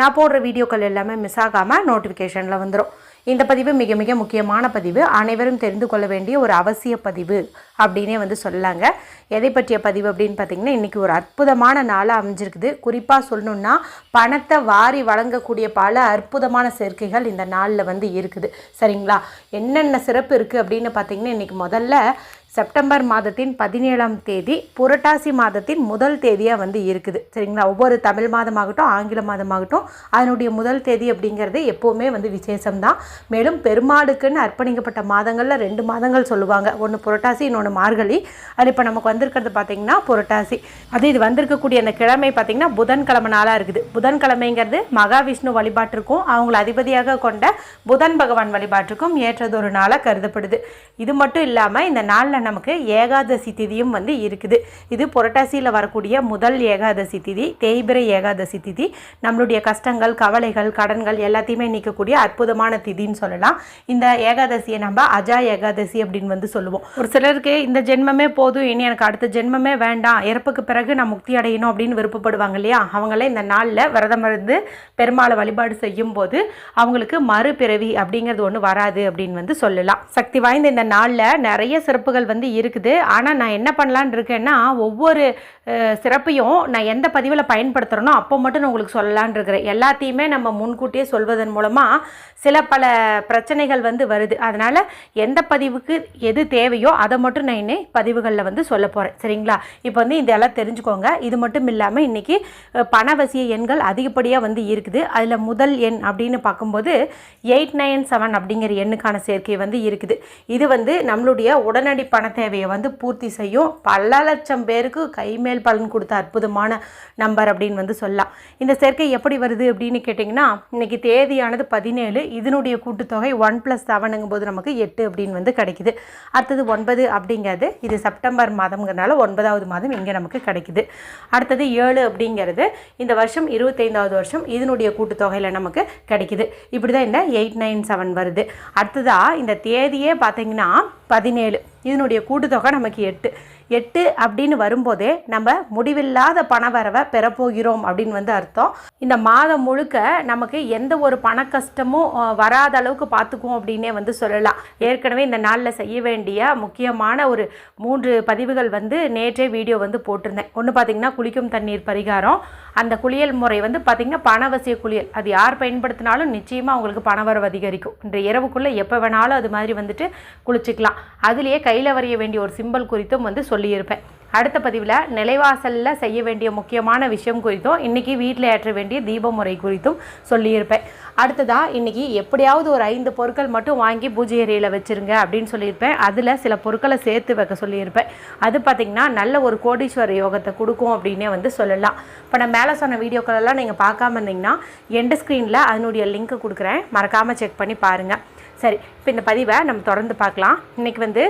நான் போடுற வீடியோக்கள் எல்லாமே மிஸ் ஆகாமல் நோட்டிஃபிகேஷனில் வந்துடும் இந்த பதிவு மிக மிக முக்கியமான பதிவு. அனைவரும் தெரிந்து கொள்ள வேண்டிய ஒரு அவசிய பதிவு அப்படின்னே வந்து சொல்லாங்க. எதை பற்றிய பதிவு அப்படின்னு பார்த்தீங்கன்னா இன்றைக்கி ஒரு அற்புதமான நாளாக அமைஞ்சிருக்குது. குறிப்பாக சொல்லணுன்னா பணத்தை வாரி வழங்கக்கூடிய பல அற்புதமான சேர்க்கைகள் இந்த நாளில் வந்து இருக்குது. சரிங்களா? என்னென்ன சிறப்பு இருக்குது அப்படின்னு பார்த்தீங்கன்னா இன்றைக்கி முதல்ல செப்டம்பர் மாதத்தின் பதினேழாம் தேதி புரட்டாசி மாதத்தின் முதல் தேதியாக வந்து இருக்குது. சரிங்களா? ஒவ்வொரு தமிழ் மாதமாகட்டும் ஆங்கில மாதமாகட்டும் அதனுடைய முதல் தேதி அப்படிங்கிறது எப்போவுமே வந்து விசேஷம்தான். மேலும் பெருமாளுக்குன்னு அர்ப்பணிக்கப்பட்ட மாதங்களில் ரெண்டு மாதங்கள் சொல்லுவாங்க. ஒன்று புரட்டாசி இன்னொன்று மார்கழி. அது இப்போ நமக்கு வந்திருக்கிறது பார்த்திங்கன்னா புரட்டாசி. அது இது வந்திருக்கக்கூடிய அந்த கிழமை பார்த்திங்கன்னா புதன்கிழமை நாளாக இருக்குது. புதன்கிழமைங்கிறது மகாவிஷ்ணு வழிபாட்டிற்கும் அவங்கள அதிபதியாக கொண்ட புதன் பகவான் வழிபாட்டிற்கும் ஏற்றதொரு நாளாக கருதப்படுது. இது மட்டும் இல்லாமல் இந்த நாளில் நமக்கு ஏகாதசி திதியும் வந்து இருக்குது. இது புரட்டாசியில் வரக்கூடிய முதல் ஏகாதசி திதி தேய்பிரை ஏகாதசி திதி. நம்மளுடைய கஷ்டங்கள் கவலைகள் கடன்கள் எல்லாத்தையுமே நீக்கக்கூடிய அற்புதமான திதின்னு சொல்லலாம். இந்த ஏகாதசியை நம்ம அஜா ஏகாதசி அப்படின்னு வந்து சொல்லுவோம். ஒரு சிலருக்கு இந்த ஜென்மமே போதும் இனி எனக்கு அடுத்த ஜென்மமே வேண்டாம் இறப்புக்கு பிறகு நான் முக்தி அடையணும் அப்படின்னு விருப்பப்படுவாங்க இல்லையா? அவங்களே இந்த நாளில் விரதம் இருந்து பெருமாளை வழிபாடு செய்யும் போது அவங்களுக்கு மறுபிறவி அப்படிங்கிறது ஒன்று வராது அப்படின்னு வந்து சொல்லலாம். சக்தி வாய்ந்த இந்த நாளில் நிறைய சிறப்புகள் வந்து வந்து இருக்குது. ஆனால் நான் என்ன பண்ணலான்னு இருக்கேன்னா ஒவ்வொரு சிறப்பையும் நான் எந்த பதிவில் பயன்படுத்துகிறேனோ அப்போ மட்டும் நான் உங்களுக்கு சொல்லலான் இருக்கிறேன். எல்லாத்தையுமே நம்ம முன்கூட்டியே சொல்வதன் மூலமாக சில பல பிரச்சனைகள் வந்து வருது. அதனால் எந்த பதிவுக்கு எது தேவையோ அதை மட்டும் நான் இன்னும் பதிவுகளில் வந்து சொல்ல போகிறேன் சரிங்களா? இப்போ வந்து இதெல்லாம் தெரிஞ்சுக்கோங்க. இது மட்டும் இல்லாமல் இன்றைக்கி பணவசிய எண்கள் அதிகப்படியாக வந்து இருக்குது. அதில் முதல் எண் அப்படின்னு பார்க்கும்போது எயிட் நைன் செவன் அப்படிங்கிற எண்ணுக்கான சேர்க்கை வந்து இருக்குது. இது வந்து நம்மளுடைய உடனடி பண தேவையை வந்து பூர்த்தி செய்யும். பல லட்சம் பேருக்கு கைமேல் பலன் கொடுத்த அற்புதமான நம்பர் அப்படின்னு வந்து சொல்லலாம். இந்த சேர்க்கை எப்படி வருது அப்படின்னு கேட்டிங்கன்னா இன்னைக்கு தேதியானது பதினேழு. இதனுடைய கூட்டுத்தொகை ஒன் ப்ளஸ் செவனுங்கும் போது நமக்கு எட்டு அப்படின்னு வந்து கிடைக்குது. அடுத்தது ஒன்பது அப்படிங்கிறது இது செப்டம்பர் மாதம்ங்கிறனால ஒன்பதாவது மாதம் இங்கே நமக்கு கிடைக்குது. அடுத்தது ஏழு அப்படிங்கிறது இந்த வருஷம் இருபத்தைந்தாவது வருஷம் இதனுடைய கூட்டுத்தொகையில் நமக்கு கிடைக்குது. இப்படி தான் இந்த எயிட் நைன் செவன் வருது. அடுத்ததாக இந்த தேதியே பார்த்தீங்கன்னா பதினேழு. இதனுடைய கூட்டுத்தொகை நமக்கு எட்டு. எட்டு அப்படின்னு வரும்போதே நம்ம முடிவில்லாத பணவரவை பெறப்போகிறோம் அப்படின்னு வந்து அர்த்தம். இந்த மாதம் முழுக்க நமக்கு எந்த ஒரு பண கஷ்டமும் வராத அளவுக்கு பார்த்துக்குவோம் அப்படின்னே வந்து சொல்லலாம். ஏற்கனவே இந்த நாளில் செய்ய வேண்டிய முக்கியமான ஒரு மூன்று பதிவுகள் வந்து நேற்றே வீடியோ வந்து போட்டிருந்தேன். ஒன்று பார்த்தீங்கன்னா குளிக்கும் தண்ணீர் பரிகாரம். அந்த குளியல் முறை வந்து பார்த்திங்கன்னா பணவசிய குளியல். அது யார் பயன்படுத்தினாலும் நிச்சயமாக அவங்களுக்கு பணவரவு அதிகரிக்கும். இன்று இரவுக்குள்ளே எப்போ வேணாலும் அது மாதிரி வந்துட்டு குளிச்சுக்கலாம். அதுலேயே கையில் வரைய வேண்டிய ஒரு சிம்பல் குறித்தும் வந்து சொல்லியிருப்பேன். அடுத்த பதிவில் நிலைவாசலில் செய்ய வேண்டிய முக்கியமான விஷயம் குறித்தும் இன்றைக்கி வீட்டில் ஏற்ற வேண்டிய தீப முறை குறித்தும் சொல்லியிருப்பேன். அடுத்ததாக இன்றைக்கி எப்படியாவது ஒரு ஐந்து பொருட்கள் மட்டும் வாங்கி பூஜை அறையில் வச்சுருங்க அப்படின்னு சொல்லியிருப்பேன். அதில் சில பொருட்களை சேர்த்து வைக்க சொல்லியிருப்பேன். அது பார்த்திங்கன்னா நல்ல ஒரு கோடீஸ்வர யோகத்தை கொடுக்கும் அப்படின்னே வந்து சொல்லலாம். இப்போ நான் மேலே சொன்ன வீடியோக்களெல்லாம் நீங்கள் பார்க்காம இருந்தீங்கன்னா எண்டு ஸ்க்ரீனில் அதனுடைய லிங்க்கை கொடுக்குறேன். மறக்காமல் செக் பண்ணி பாருங்கள் சரி இப்போ இந்த பதிவை நம்ம தொடர்ந்து பார்க்கலாம். இன்றைக்கி வந்து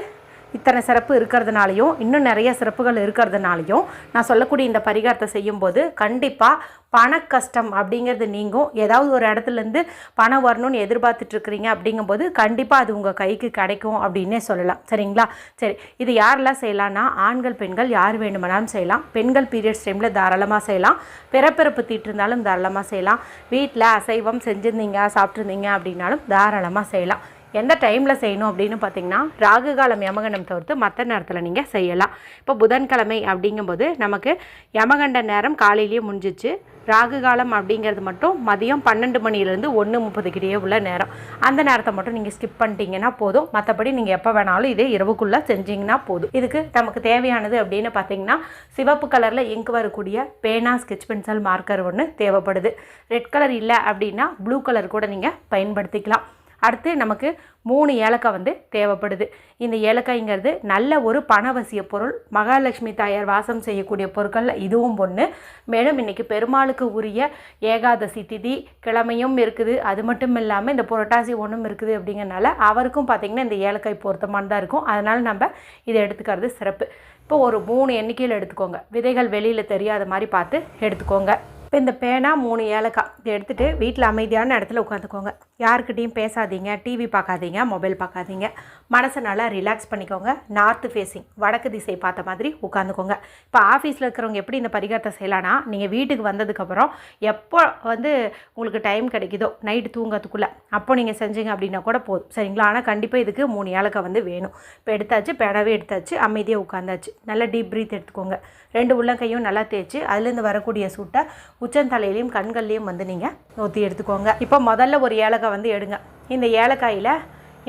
இத்தனை சிறப்பு இருக்கிறதுனாலையும் இன்னும் நிறைய சிறப்புகள் இருக்கிறதுனாலையும் நான் சொல்லக்கூடிய இந்த பரிகாரத்தை செய்யும்போது கண்டிப்பாக பண கஷ்டம் அப்படிங்கிறது நீங்கும். ஏதாவது ஒரு இடத்துலேருந்து பணம் வரணும்னு எதிர்பார்த்துட்ருக்குறீங்க அப்படிங்கும்போது கண்டிப்பாக அது உங்கள் கைக்கு கிடைக்கும் அப்படின்னே சொல்லலாம். சரிங்களா? சரி இது யாரெல்லாம் செய்யலாம்னா ஆண்கள் பெண்கள் யார் வேணுமானாலும் செய்யலாம். பெண்கள் பீரியட்ஸ் டைமில் தாராளமாக செய்யலாம். பிறப்பிறப்பு தீட்டு இருந்தாலும் தாராளமாக செய்யலாம். வீட்டில் அசைவம் செஞ்சுருந்தீங்க சாப்பிட்ருந்தீங்க அப்படின்னாலும் தாராளமாக செய்யலாம். எந்த டைமில் செய்யணும் அப்படின்னு பார்த்தீங்கன்னா ராகு காலம் யமகண்டம் தவிர்த்து மற்ற நேரத்தில் நீங்கள் செய்யலாம். இப்போ புதன்கிழமை அப்படிங்கும்போது நமக்கு யமகண்ட நேரம் காலையிலேயே முடிஞ்சிச்சு. ராகு காலம் அப்படிங்கிறது மட்டும் மதியம் பன்னெண்டு மணிலேருந்து ஒன்று முப்பதுக்கிட்டே உள்ள நேரம். அந்த நேரத்தை மட்டும் நீங்கள் ஸ்கிப் பண்ணிட்டீங்கன்னா போதும். மற்றபடி நீங்கள் எப்போ வேணாலும் இதே இரவுக்குள்ளே செஞ்சீங்கன்னா போதும். இதுக்கு நமக்கு தேவையானது அப்படின்னு பார்த்தீங்கன்னா சிவப்பு கலரில் இங்கு வரக்கூடிய பேனா ஸ்கெச் பென்சில் மார்க்கர் ஒன்று தேவைப்படுது. ரெட் கலர் இல்லை அப்படின்னா ப்ளூ கலர் கூட நீங்கள் பயன்படுத்திக்கலாம். அடுத்து நமக்கு மூணு ஏலக்காய் வந்து தேவைப்படுது. இந்த ஏலக்காய்ங்கிறது நல்ல ஒரு பணவசிய பொருள். மகாலட்சுமி தாயார் வாசம் செய்யக்கூடிய பொருட்களில் இதுவும் ஒன்று மேலும் இன்றைக்கி பெருமாளுக்கு உரிய ஏகாதசி திதி கிழமையும் இருக்குது. அது மட்டும் இல்லாமல் இந்த புரட்டாசி ஒன்றும் இருக்குது அப்படிங்கிறனால அவருக்கும் பார்த்திங்கன்னா இந்த ஏலக்காய் பொருத்தமானதாக இருக்கும். அதனால் நம்ம இதை எடுத்துக்கிறது சிறப்பு. இப்போ ஒரு மூணு எண்ணிக்கையில் எடுத்துக்கோங்க. விதைகள் வெளியில் தெரியாத மாதிரி பார்த்து எடுத்துக்கோங்க. இப்போ இந்த பேனா மூணு ஏலக்காய் இதை எடுத்துகிட்டு வீட்டில் அமைதியான இடத்துல உட்காந்துக்கோங்க. யாருக்கிட்டேயும் பேசாதீங்க டிவி பார்க்காதீங்க மொபைல் பார்க்காதீங்க. மனசை நல்லா ரிலாக்ஸ் பண்ணிக்கோங்க. நார்த்து ஃபேஸிங் வடக்கு திசை பார்த்த மாதிரி உட்காந்துக்கோங்க. இப்போ ஆஃபீஸில் இருக்கிறவங்க எப்படி இந்த பரிகாரத்தை செய்யலாம்னா நீங்கள் வீட்டுக்கு வந்ததுக்கப்புறம் எப்போ வந்து உங்களுக்கு டைம் கிடைக்குதோ நைட்டு தூங்கிறதுக்குள்ளே அப்போ நீங்கள் செஞ்சீங்க அப்படின்னா கூட போதும். சரிங்களா? ஆனால் கண்டிப்பாக இதுக்கு மூணு ஏலக்காய் வந்து வேணும். இப்போ எடுத்தாச்சு பேனாவே எடுத்தாச்சு அமைதியாக உட்காந்தாச்சு. நல்லா டீப் ப்ரீத் எடுத்துக்கோங்க. ரெண்டு உள்ளங்கையும் நல்லா தேய்ச்சி அதுலேருந்து வரக்கூடிய சூட்டை உச்சந்தலையிலையும் கண்கள்லையும் வந்து நீங்கள் ஊற்றி எடுத்துக்கோங்க. இப்போ முதல்ல ஒரு ஏலக்காய் வந்து எடுங்க. இந்த ஏலக்காயில்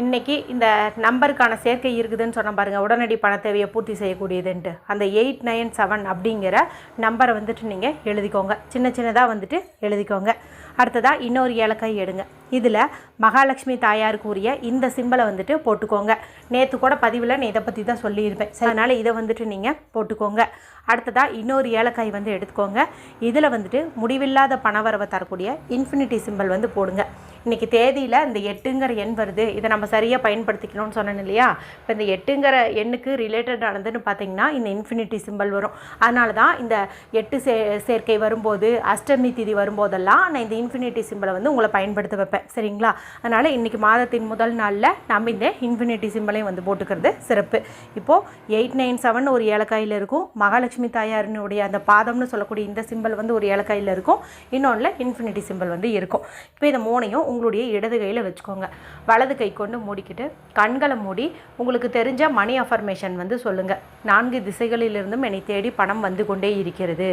இன்றைக்கி இந்த நம்பருக்கான சேர்க்கை இருக்குதுன்னு சொன்ன பாருங்கள் உடனடி பண தேவையை பூர்த்தி செய்யக்கூடியதுன்ட்டு. அந்த எயிட் நைன் செவன் அப்படிங்கிற நம்பரை வந்துட்டு நீங்கள் எழுதிக்கோங்க. சின்ன சின்னதாக வந்துட்டு எழுதிக்கோங்க. அடுத்ததாக இன்னொரு ஏலக்காய் எடுங்க. இதில் மகாலட்சுமி தாயாருக்கு உரிய இந்த சிம்பலை வந்துட்டு போட்டுக்கோங்க. நேற்று கூட பதிவில் நான் இதை பற்றி தான் சொல்லியிருப்பேன். சரி அதனால் இதை வந்துட்டு நீங்கள் போட்டுக்கோங்க. அடுத்ததாக இன்னொரு ஏலக்காய் வந்து எடுத்துக்கோங்க. இதில் வந்துட்டு முடிவில்லாத பணவரவை தரக்கூடிய இன்ஃபினிட்டி சிம்பல் வந்து போடுங்க. இன்றைக்கி தேதியில் இந்த எட்டுங்கிற எண் வருது. இதை நம்ம சரியாக பயன்படுத்திக்கணும்னு சொன்னேன் இல்லையா? இப்போ இந்த எட்டுங்கிற எண்ணுக்கு ரிலேட்டடானதுன்னு பார்த்தீங்கன்னா இந்த இன்ஃபினிட்டி சிம்பல் வரும். அதனால தான் இந்த எட்டு சே சேர்க்கை வரும்போது அஷ்டமி திதி வரும்போதெல்லாம் நான் இந்த இன்ஃபினிட்டி சிம்பிளை வந்து உங்களை பயன்படுத்த வைப்பேன். சரிங்களா? அதனால் இன்றைக்கி மாதத்தின் முதல் நாளில் நம்ம இந்த இன்ஃபினிட்டி சிம்பிளையும் வந்து போட்டுக்கிறது சிறப்பு. இப்போது எயிட் நைன் செவன் ஒரு ஏலக்காயில் இருக்கும். மகாலட்சுமி தாயாரினுடைய அந்த பாதம்னு சொல்லக்கூடிய இந்த சிம்பல் வந்து ஒரு ஏலக்காயில் இருக்கும். இன்னொன்றில் இன்ஃபினிட்டி சிம்பல் வந்து இருக்கும். இப்போ இதை மூணையும் உங்களுடைய இடது கையில் வச்சுக்கோங்க. வலது கை கொண்டு மூடிக்கிட்டு கண்களை மூடி உங்களுக்கு தெரிஞ்ச மணி அஃபர்மேஷன் வந்து சொல்லுங்கள் நான்கு திசைகளிலிருந்தும் என்னை தேடி பணம் வந்து கொண்டே இருக்கிறது.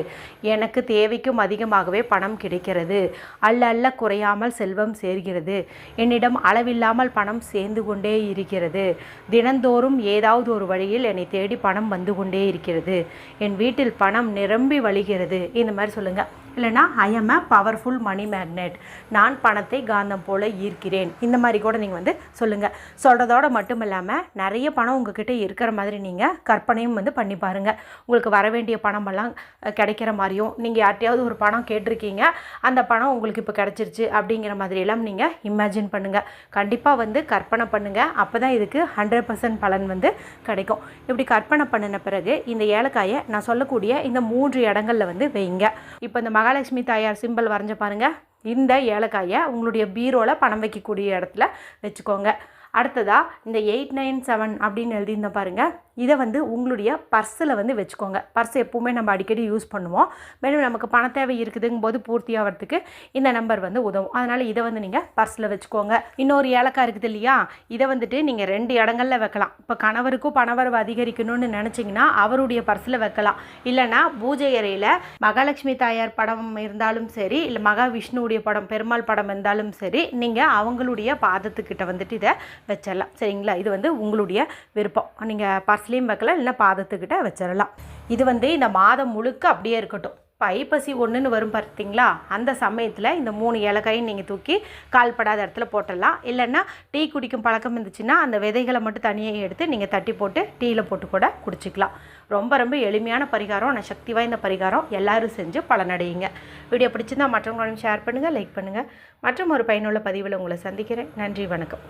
எனக்கு தேவைக்கும் அதிகமாகவே பணம் கிடைக்கிறது. அல்ல அல்ல குறையாமல் செல்வம் சேர்கிறது. என்னிடம் அளவில்லாமல் பணம் சேர்ந்து கொண்டே இருக்கிறது. தினந்தோறும் ஏதாவது ஒரு வழியில் என்னை தேடி பணம் வந்து கொண்டே இருக்கிறது. என் வீட்டில் பணம் நிரம்பி வழிகிறது. இந்த மாதிரி சொல்லுங்கள் இல்லைனா I am a powerful money magnet நான் பணத்தை காந்தம் போல ஈர்க்கிறேன். இந்த மாதிரி கூட நீங்கள் வந்து சொல்லுங்கள் சொல்கிறதோட மட்டும் இல்லாமல் நிறைய பணம் உங்ககிட்ட இருக்கிற மாதிரி நீங்கள் கற்பனையும் வந்து பண்ணி பாருங்கள் உங்களுக்கு வர வேண்டிய பணமெல்லாம் கிடைக்கிற மாதிரியும் நீங்கள் யார்ட்டையாவது ஒரு பணம் கேட்டிருக்கீங்க. அந்த பணம் உங்களுக்கு இப்போ கிடச்சிருச்சு அப்படிங்கிற மாதிரியெல்லாம் நீங்கள் இமேஜின் பண்ணுங்கள் கண்டிப்பாக வந்து கற்பனை பண்ணுங்கள் அப்போ தான் இதுக்கு ஹண்ட்ரட் பர்சன்ட் பலன் வந்து கிடைக்கும். இப்படி கற்பனை பண்ணின பிறகு இந்த ஏலக்காயை நான் சொல்லக்கூடிய இந்த மூன்று இடங்கள்ல வந்து வைங்க. இப்போ இந்த மகாலட்சுமி தாயார் சிம்பிள் வரைஞ்ச பாருங்கள் இந்த ஏலக்காயை உங்களுடைய பீரோவில் பணம் வைக்கக்கூடிய இடத்துல வச்சுக்கோங்க. அடுத்ததாக இந்த எயிட் நைன் செவன் அப்படின்னு எழுதியிருந்த பாருங்கள் இதை வந்து உங்களுடைய பர்ஸில் வந்து வச்சுக்கோங்க. பர்ஸ் எப்பவுமே நம்ம அடிக்கடி யூஸ் பண்ணுவோம். மேலும் நமக்கு பண தேவை இருக்குதுங்கும் போது பூர்த்தி ஆகிறதுக்கு இந்த நம்பர் வந்து உதவும். அதனால் இதை வந்து நீங்கள் பர்ஸில் வச்சுக்கோங்க. இன்னொரு ஏலக்காய் இருக்குது இல்லையா? இதை வந்துட்டு நீங்கள் ரெண்டு இடங்களில் வைக்கலாம். இப்போ கணவருக்கும் பணவரவு அதிகரிக்கணும்னு நினச்சிங்கன்னா அவருடைய பர்ஸில் வைக்கலாம். இல்லைன்னா பூஜை அறையில் மகாலட்சுமி தாயார் படம் இருந்தாலும் சரி இல்லை மகாவிஷ்ணுவுடைய படம் பெருமாள் படம் இருந்தாலும் சரி நீங்கள் அவங்களுடைய பாதத்துக்கிட்ட வந்துட்டு இதை வச்சிடலாம் சரிங்களா? இது வந்து உங்களுடைய விருப்பம். நீங்கள் பர்ஸ் ஸ்லீம் வைக்கலாம் இல்லைன்னா பாதத்துக்கிட்ட வச்சிடலாம். இது வந்து இந்த மாதம் முழுக்க அப்படியே இருக்கட்டும். இப்போ ஐப்பசி ஒன்றுன்னு வரும் பார்த்தீங்களா? அந்த சமயத்தில் இந்த மூணு ஏலக்காயும் நீங்கள் தூக்கி கால்படாத இடத்துல போட்டுடலாம். இல்லைன்னா டீ குடிக்கும் பழக்கம் இருந்துச்சுன்னா அந்த விதைகளை மட்டும் தனியாக எடுத்து நீங்கள் தட்டி போட்டு டீயில் போட்டு கூட குடிச்சிக்கலாம். ரொம்ப ரொம்ப எளிமையான பரிகாரம் ஆனால் சக்தி வாய்ந்த பரிகாரம். எல்லாரும் செஞ்சு பலனடையுங்க. வீடியோ பிடிச்சிருந்தால் மற்றவங்களும் ஷேர் பண்ணுங்கள் லைக் பண்ணுங்கள் மற்றும் ஒரு பயனுள்ள பதிவில் உங்களை சந்திக்கிறேன். நன்றி வணக்கம்.